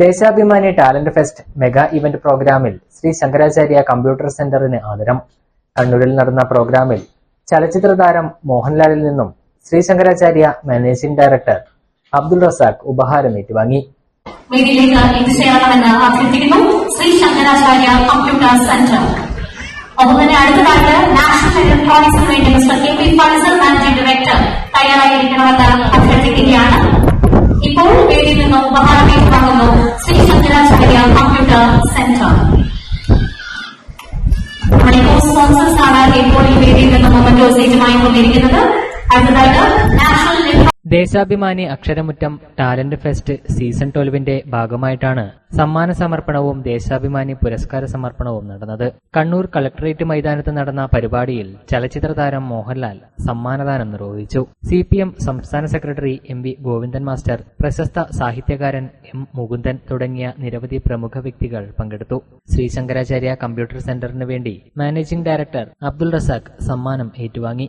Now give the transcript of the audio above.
Deshabhimani talent fest mega event പ്രോഗ്രാമിൽ Shri Shankaracharya computer സെന്ററിന് ആദരം. കണ്ണൂരിൽ നടന്ന പ്രോഗ്രാമിൽ ചലച്ചിത്ര താരം മോഹൻലാലിൽ നിന്നും ശ്രീ ശങ്കരാചാര്യ മാനേജിംഗ് ഡയറക്ടർ അബ്ദുൾ റസാഖ് ഉപഹാരം ഏറ്റുവാങ്ങി. ശ്രീ ശങ്കരാചാര്യ സെന്റർ. ഒപ്പം തന്നെ നാഷണൽ ഡയറക്ടർ അഭ്യർത്ഥിക്കുകയാണ്. സ്പോൺസേഴ്സ് ആണ് ഇപ്പോൾ ഈ വേദിയിൽ നിന്ന് മൊമെന്റോ സ്റ്റേജുമായി കൊണ്ടിരിക്കുന്നത് അടുത്തതായിട്ട് national Deshabhimani Aksharamuttam talent fest season ട്വൽവിന്റെ ഭാഗമായിട്ടാണ് സമ്മാന സമർപ്പണവും ദേശാഭിമാനി പുരസ്കാര സമർപ്പണവും നടന്നത്. കണ്ണൂർ കളക്ടറേറ്റ് മൈതാനത്ത് നടന്ന പരിപാടിയിൽ ചലച്ചിത്ര താരം മോഹൻലാൽ സമ്മാനദാനം നിർവഹിച്ചു. സി പി എം സംസ്ഥാന secretary M V Govindan master പ്രശസ്ത സാഹിത്യകാരൻ എം മുകുന്ദൻ തുടങ്ങിയ നിരവധി പ്രമുഖ വ്യക്തികൾ പങ്കെടുത്തു. ശ്രീ ശങ്കരാചാര്യ കമ്പ്യൂട്ടർ സെന്ററിനു വേണ്ടി മാനേജിംഗ് ഡയറക്ടർ അബ്ദുൾ റസാഖ് സമ്മാനം ഏറ്റുവാങ്ങി.